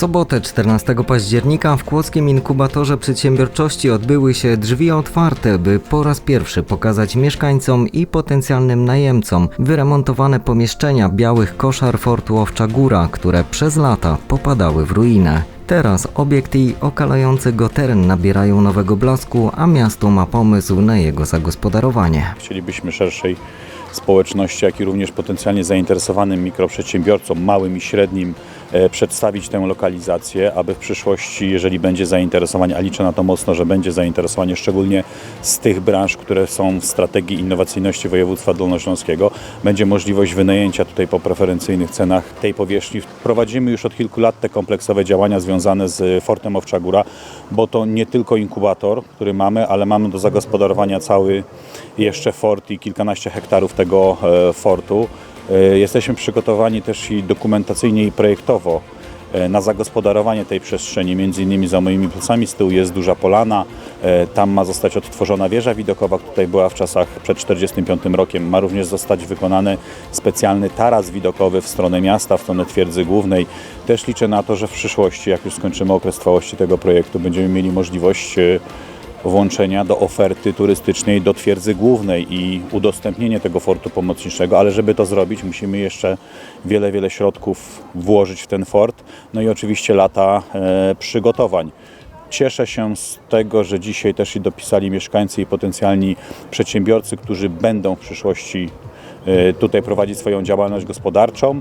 sobotę 14 października w Kłodzkim Inkubatorze Przedsiębiorczości odbyły się drzwi otwarte, by po raz pierwszy pokazać mieszkańcom i potencjalnym najemcom wyremontowane pomieszczenia białych koszar Fortu Owcza Góra, które przez lata popadały w ruinę. Teraz obiekt i okalający go teren nabierają nowego blasku, a miasto ma pomysł na jego zagospodarowanie. Chcielibyśmy szerszej społeczności, jak i również potencjalnie zainteresowanym mikroprzedsiębiorcom, małym i średnim, e, przedstawić tę lokalizację, aby w przyszłości, jeżeli będzie zainteresowanie, a liczę na to mocno, że będzie zainteresowanie szczególnie z tych branż, które są w strategii innowacyjności województwa dolnośląskiego, będzie możliwość wynajęcia tutaj po preferencyjnych cenach tej powierzchni. Prowadzimy już od kilku lat te kompleksowe działania związane z Fortem Owcza Góra, bo to nie tylko inkubator, który mamy, ale mamy do zagospodarowania cały jeszcze fort i kilkanaście hektarów tego e, fortu. E, Jesteśmy przygotowani też i dokumentacyjnie i projektowo e, na zagospodarowanie tej przestrzeni. Między innymi za moimi plecami z tyłu jest duża polana. E, Tam ma zostać odtworzona wieża widokowa, która tutaj była w czasach przed 1945 rokiem. Ma również zostać wykonany specjalny taras widokowy w stronę miasta, w stronę twierdzy głównej. Też liczę na to, że w przyszłości, jak już skończymy okres trwałości tego projektu, będziemy mieli możliwość e, włączenia do oferty turystycznej do twierdzy głównej i udostępnienie tego fortu pomocniczego, ale żeby to zrobić, musimy jeszcze wiele, wiele środków włożyć w ten fort, no i oczywiście lata e, przygotowań. Cieszę się z tego, że dzisiaj też i dopisali mieszkańcy i potencjalni przedsiębiorcy, którzy będą w przyszłości e, tutaj prowadzić swoją działalność gospodarczą.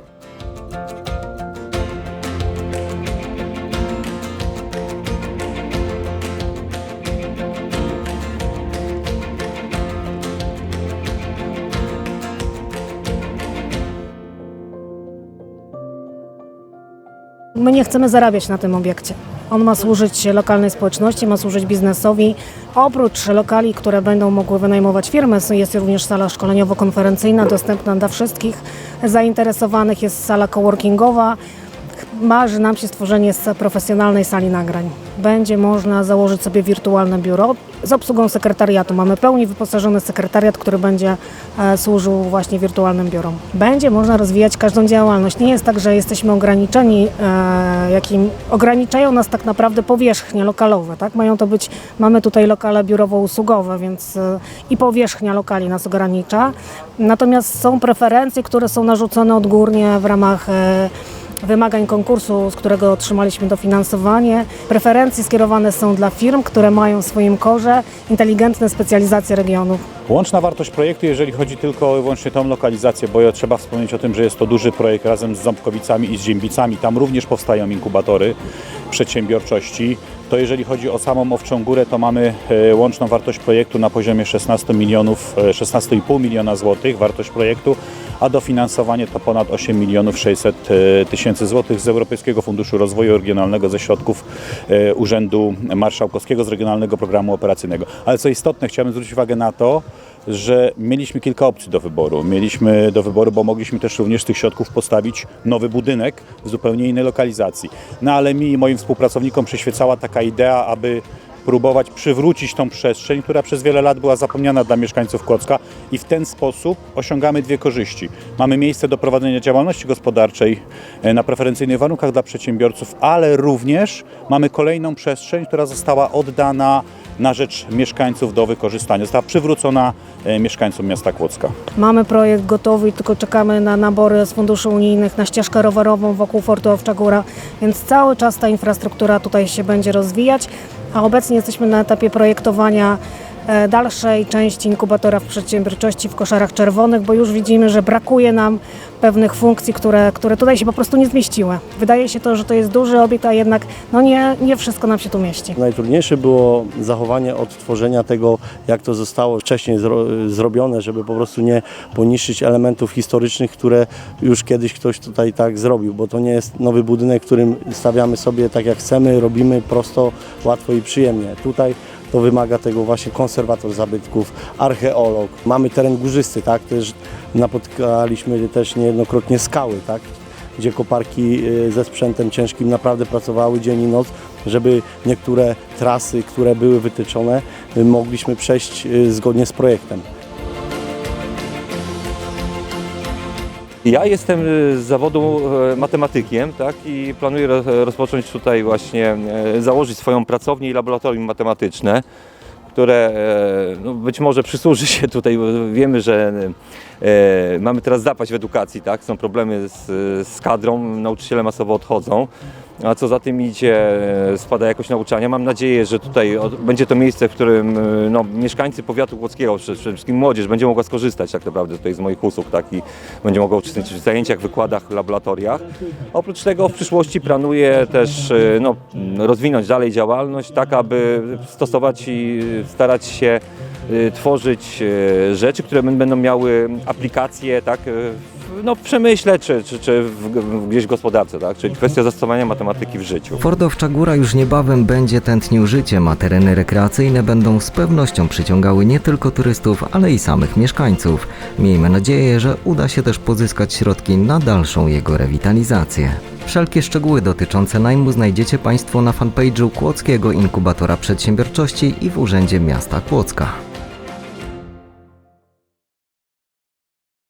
My nie chcemy zarabiać na tym obiekcie. On ma służyć lokalnej społeczności, ma służyć biznesowi. Oprócz lokali, które będą mogły wynajmować firmy, jest również sala szkoleniowo-konferencyjna dostępna dla wszystkich zainteresowanych, jest sala coworkingowa. Marzy nam się stworzenie profesjonalnej sali nagrań. Będzie można założyć sobie wirtualne biuro z obsługą sekretariatu. Mamy pełni wyposażony sekretariat, który będzie e, służył właśnie wirtualnym biurom. Będzie można rozwijać każdą działalność. Nie jest tak, że jesteśmy ograniczeni, e, jakim ograniczają nas tak naprawdę powierzchnie lokalowe. Tak? Mają to być, mamy tutaj lokale biurowo-usługowe, więc e, i powierzchnia lokali nas ogranicza. Natomiast są preferencje, które są narzucone odgórnie w ramach wymagań konkursu, z którego otrzymaliśmy dofinansowanie. Preferencje skierowane są dla firm, które mają w swoim korze inteligentne specjalizacje regionów. Łączna wartość projektu, jeżeli chodzi tylko i wyłącznie tą lokalizację, bo trzeba wspomnieć o tym, że jest to duży projekt razem z Ząbkowicami i z Ziębicami. Tam również powstają inkubatory przedsiębiorczości. To jeżeli chodzi o samą Owczą Górę, to mamy e, łączną wartość projektu na poziomie 16 milionów, e, 16,5 miliona złotych wartość projektu, a dofinansowanie to ponad 8 milionów 600 e, tysięcy złotych z Europejskiego Funduszu Rozwoju Regionalnego ze środków e, Urzędu Marszałkowskiego z Regionalnego Programu Operacyjnego. Ale co istotne, chciałbym zwrócić uwagę na to, że mieliśmy kilka opcji do wyboru. Mieliśmy do wyboru, bo mogliśmy też również z tych środków postawić nowy budynek w zupełnie innej lokalizacji. No ale mi i moim współpracownikom przyświecała taka idea, aby próbować przywrócić tą przestrzeń, która przez wiele lat była zapomniana dla mieszkańców Kłodzka i w ten sposób osiągamy dwie korzyści. Mamy miejsce do prowadzenia działalności gospodarczej e, na preferencyjnych warunkach dla przedsiębiorców, ale również mamy kolejną przestrzeń, która została oddana na rzecz mieszkańców do wykorzystania. Została przywrócona e, mieszkańcom miasta Kłodzka. Mamy projekt gotowy tylko czekamy na nabory z funduszy unijnych na ścieżkę rowerową wokół Fortu Owcza Góra, więc cały czas ta infrastruktura tutaj się będzie rozwijać, a obecnie jesteśmy na etapie projektowania dalszej części inkubatora w przedsiębiorczości w koszarach czerwonych, bo już widzimy, że brakuje nam pewnych funkcji, które, które tutaj się po prostu nie zmieściły. Wydaje się to, że to jest duży obiekt, a jednak no nie, nie wszystko nam się tu mieści. Najtrudniejsze było zachowanie odtworzenia tego, jak to zostało wcześniej zro, zrobione, żeby po prostu nie poniszczyć elementów historycznych, które już kiedyś ktoś tutaj tak zrobił, bo to nie jest nowy budynek, którym stawiamy sobie tak jak chcemy, robimy prosto, łatwo i przyjemnie. Tutaj to wymaga tego właśnie konserwator zabytków, archeolog. Mamy teren górzysty, tak? Też napotkaliśmy też niejednokrotnie skały, tak? gdzie koparki y, ze sprzętem ciężkim naprawdę pracowały dzień i noc, żeby niektóre trasy, które były wytyczone, y, mogliśmy przejść y, zgodnie z projektem. Ja jestem y, z zawodu e, matematykiem tak, i planuję ro- rozpocząć tutaj właśnie, e, założyć swoją pracownię i laboratorium matematyczne, które e, no, być może przysłuży się tutaj, wiemy, że mamy teraz zapaść w edukacji, tak, są problemy z, z kadrą, nauczyciele masowo odchodzą. A co za tym idzie, e, spada jakość nauczania. Mam nadzieję, że tutaj będzie to miejsce, w którym e, no, mieszkańcy powiatu kłodzkiego, przede wszystkim młodzież, będzie mogła skorzystać tak naprawdę tutaj z moich usług tak, i będzie mogła uczestniczyć w zajęciach, wykładach, laboratoriach. Oprócz tego w przyszłości planuję też e, no, rozwinąć dalej działalność, tak aby stosować i starać się tworzyć rzeczy, które bę- będą miały aplikacje tak, no, w przemyśle czy, czy, czy w, gdzieś w gospodarce, tak? czyli kwestia zastosowania matematyki w życiu. Fordowcza Góra już niebawem będzie tętnił życiem, a tereny rekreacyjne będą z pewnością przyciągały nie tylko turystów, ale i samych mieszkańców. Miejmy nadzieję, że uda się też pozyskać środki na dalszą jego rewitalizację. Wszelkie szczegóły dotyczące najmu znajdziecie Państwo na fanpage'u Kłodzkiego Inkubatora Przedsiębiorczości i w Urzędzie Miasta Kłodzka.